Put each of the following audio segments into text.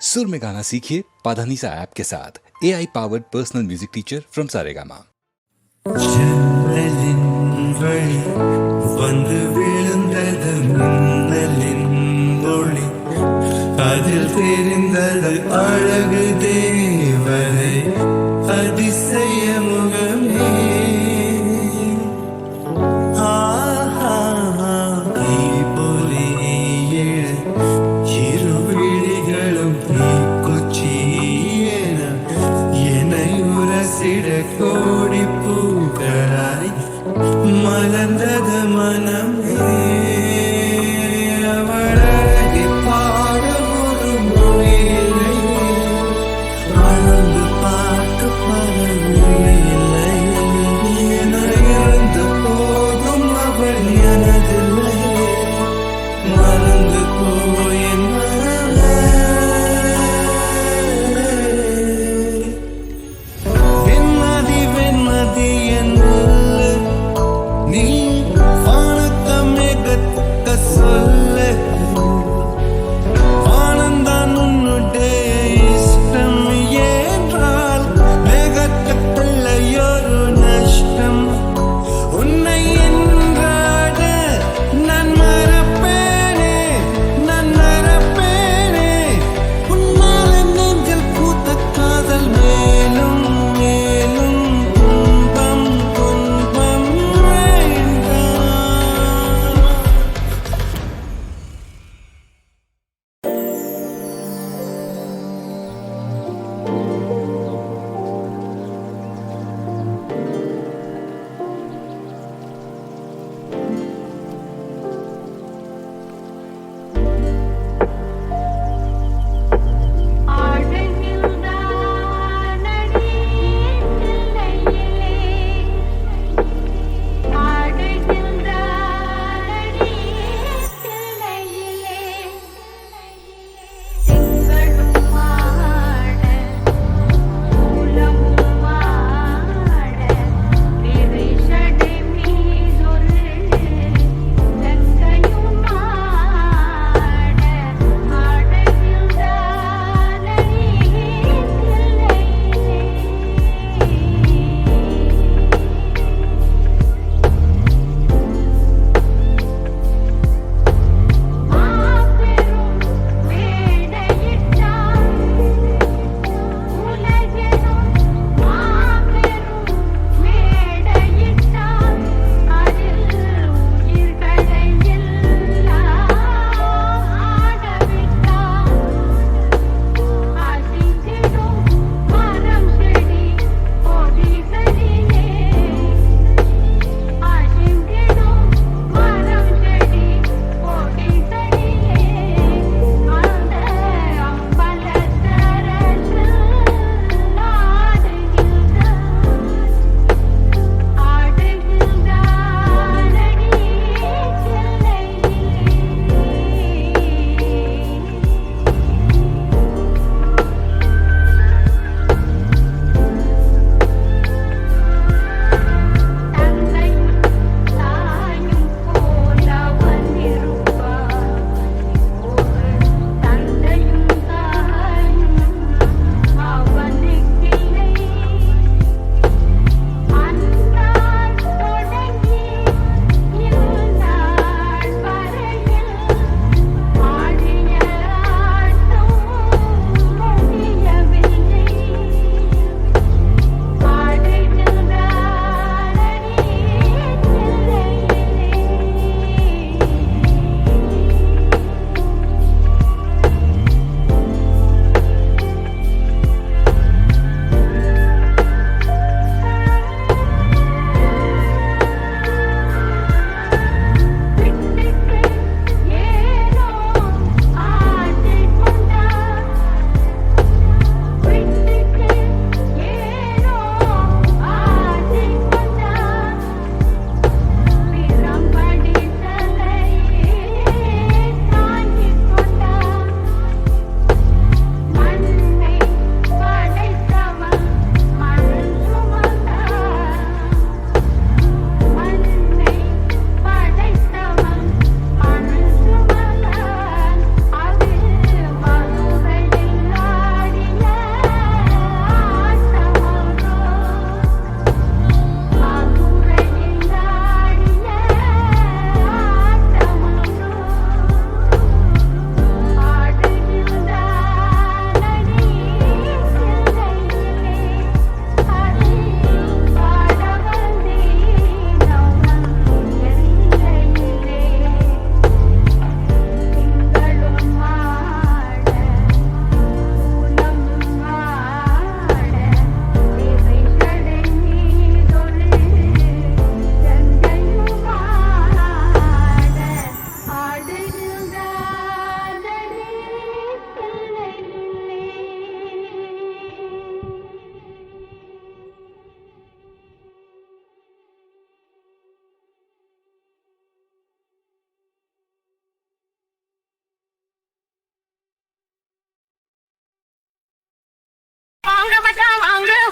सुर में गाना सीखिए पाधानीसा ऐप के साथ A I powered personal music teacher from Saregama ஜன்னலின் வழி வந்து விழுந்தது மின்னலின் ஒளி அதில் தெரிந்தது அழகு தேவதை அதிசய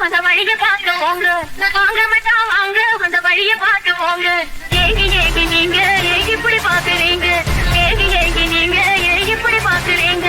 அந்த வழிய பார்க்க வாங்க. வாங்க மட்டா வாங்க. அந்த வழிய பார்க்க வாங்க. ஏங்கி ஏங்கி நீங்க ஏங்கி இப்படி பாக்குறீங்க ஏங்கி ஏங்கி நீங்க ஏங்கி இப்படி பாக்குறீங்க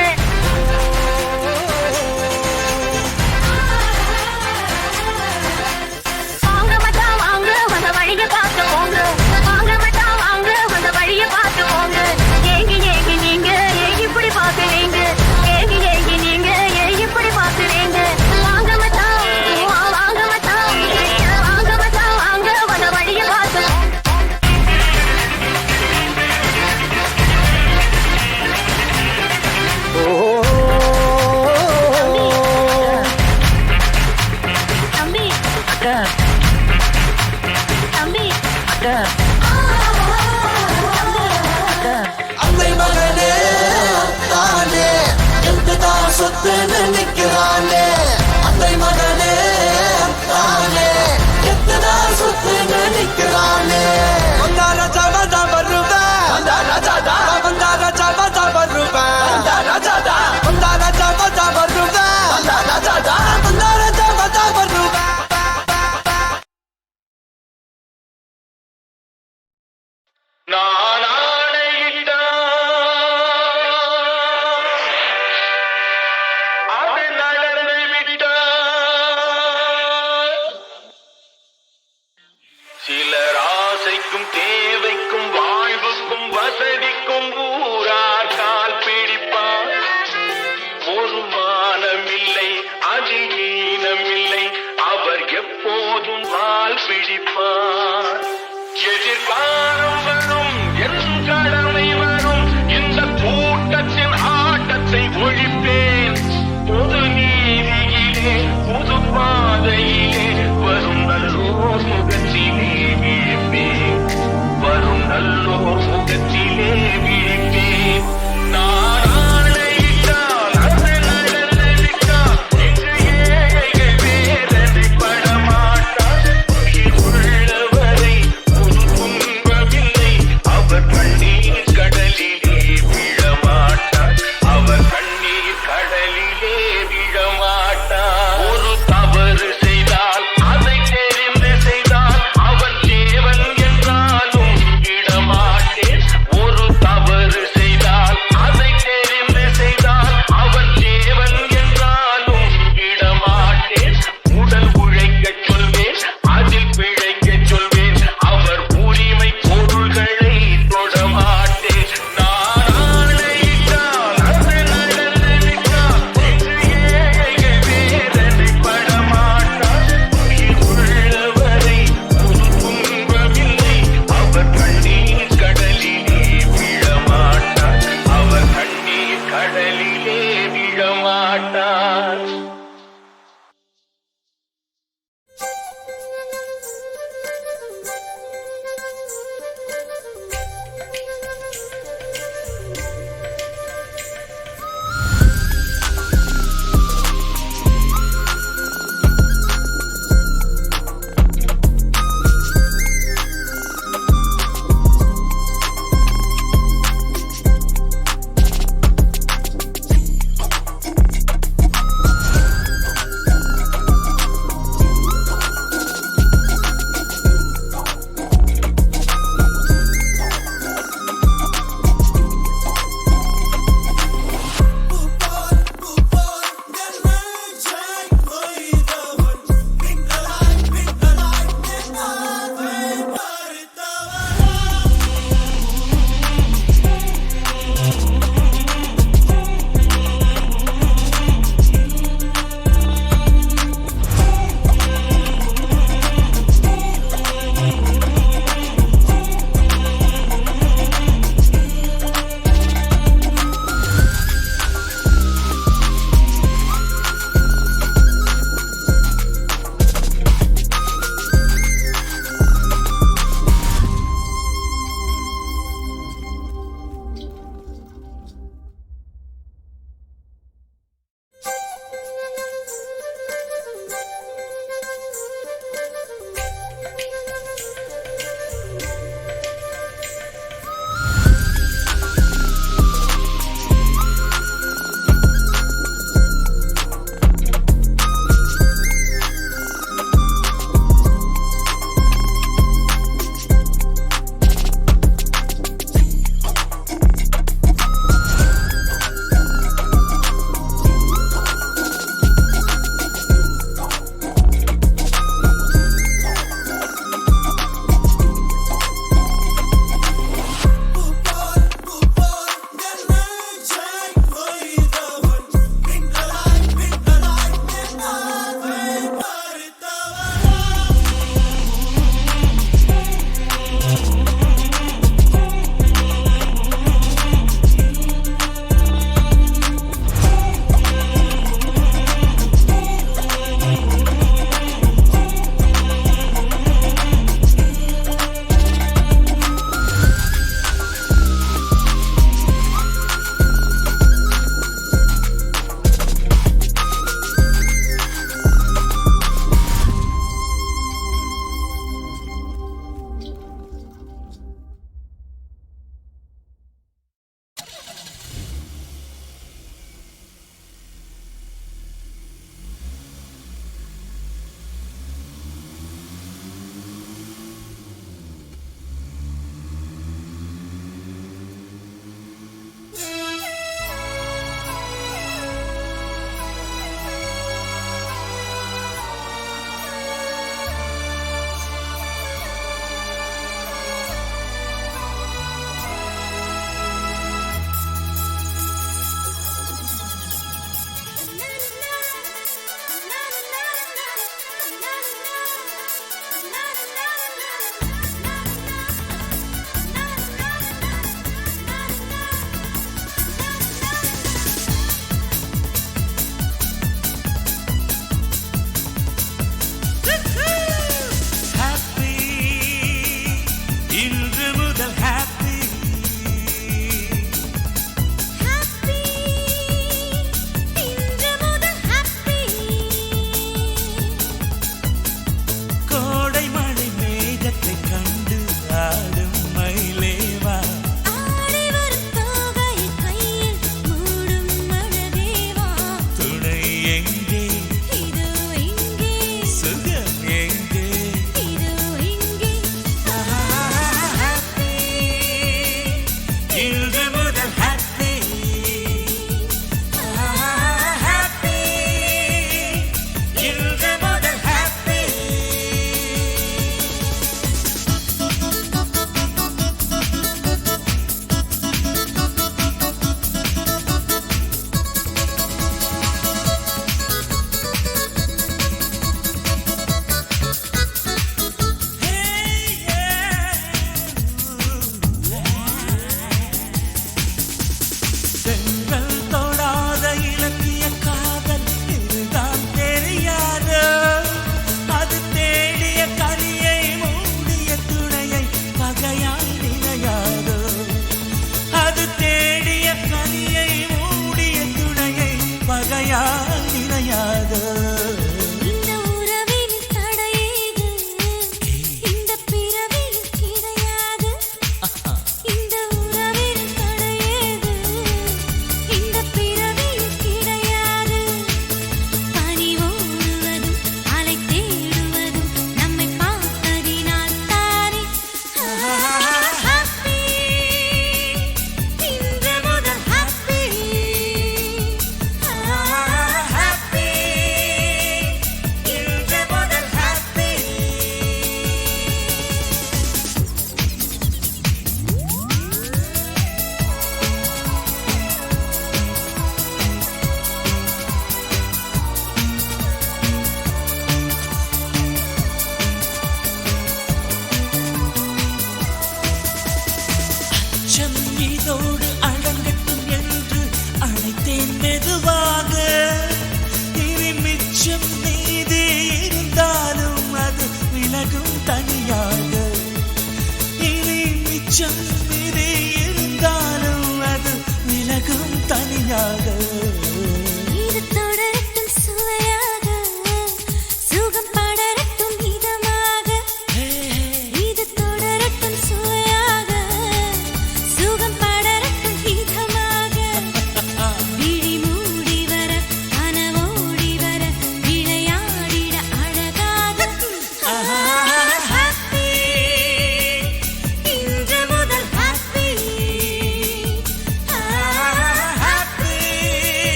மிச்சம் மீதி இருந்தாலும் அது விலகும் தனியாக.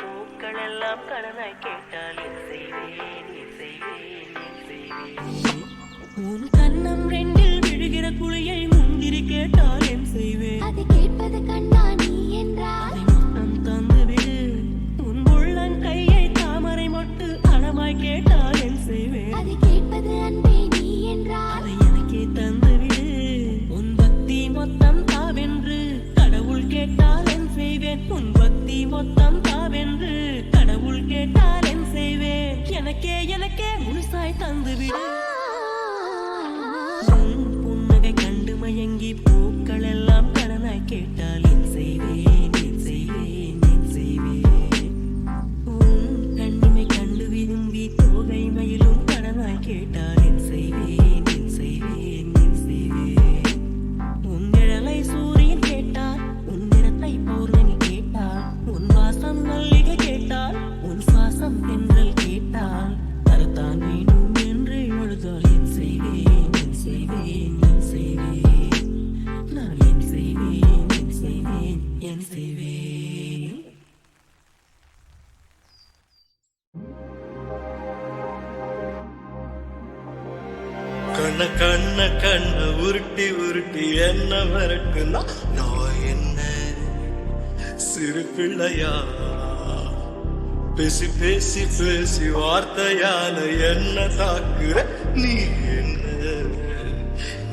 பூக்கள் எல்லாம் கடனாய் கேட்டால் செய்வேன் செய்வேன் செய்வேன். உன் கண்ணம் ரெண்டில் விழுகிற குழியை முந்திரி கேட்டால் என் செய்வேன். அது கேட்பது கண்ணா நீ என்றால் மொத்தம் தந்து விடு உன் உள்ளன் கையை தாமரை மொட்டு அளவாய் கேட்டால் என் செய்வேன். அது கேட்பது அன்பே நீ என்றால் அதை எனக்கே தந்து விடு உன் பக்தி மொத்தம் தாவென்று கடவுள் கேட்டால் என் செய்வேன். உன் பக்தி மொத்தம் கேட்டால் என் செய்வேன். எனக்கே எனக்கே முழுசாய் தந்துவிடு. புன்னகை கண்டு மயங்கி பூக்கள் எல்லாம் கடனாய் கேட்டால் என் செய்வேன் என் செய்வேன் என் செய்வேன். உன் கண்ணிமை கண்டு விரும்பி தோகை மயிலும் கடனாய் கேட்டால்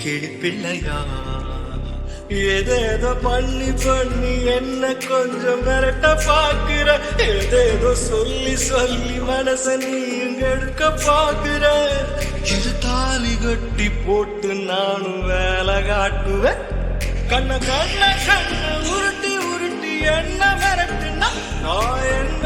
கிளி பிள்ளையா ஏதேதோ பண்ணி பண்ணி என்ன கொஞ்சம் மிரட்ட பாக்குற ஏதேதோ சொல்லி சொல்லி மனச நீங்க எடுக்க பாக்குற இது தாலி கட்டி போட்டு நானும் வேலை காட்டுவேன். கண்ண கண்ண கண்ண உருட்டி உருட்டி என்ன மிரட்டுனா நான் என்ன?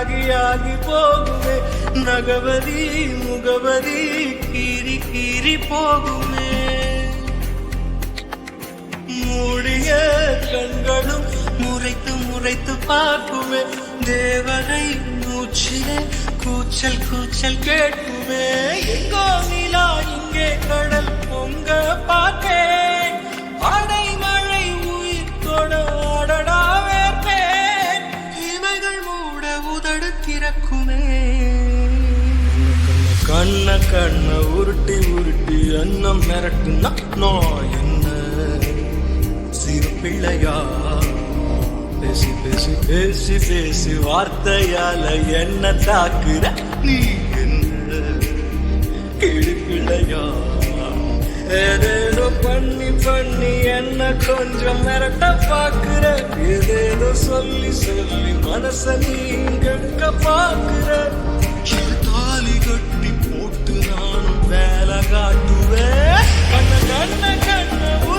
ஆகி ஆகி போகுமே. நகவதி முகவதி கீறி கீறி போகுமே. மூடிய கண்களும் முறைத்து முறைத்து பார்க்குமே. தேவரை மூச்சிலே கூச்சல் கூச்சல் கேட்குமே. எங்கோ நிலா இங்கே கடல் பொங்க பார்க்க. கண்ண கண்ண உருட்டி உருட்டி அன்னம் மிரட்டுனா நான் என்ன? சிறு பிள்ளையா? பேசி பேசி பேசி பேசி வார்த்தையால என்ன தாக்குற? நீ என்ன? கிழி பிள்ளையா? ஏதேதோ பண்ணி பண்ணி என்ன கொஞ்சம் மிரட்ட பாக்குற? ஏதேதோ சொல்லி சொல்லி மனச நீங்க பாக்குற? தாலி கட்டி Kanna kanna kanna kanna kanna kanna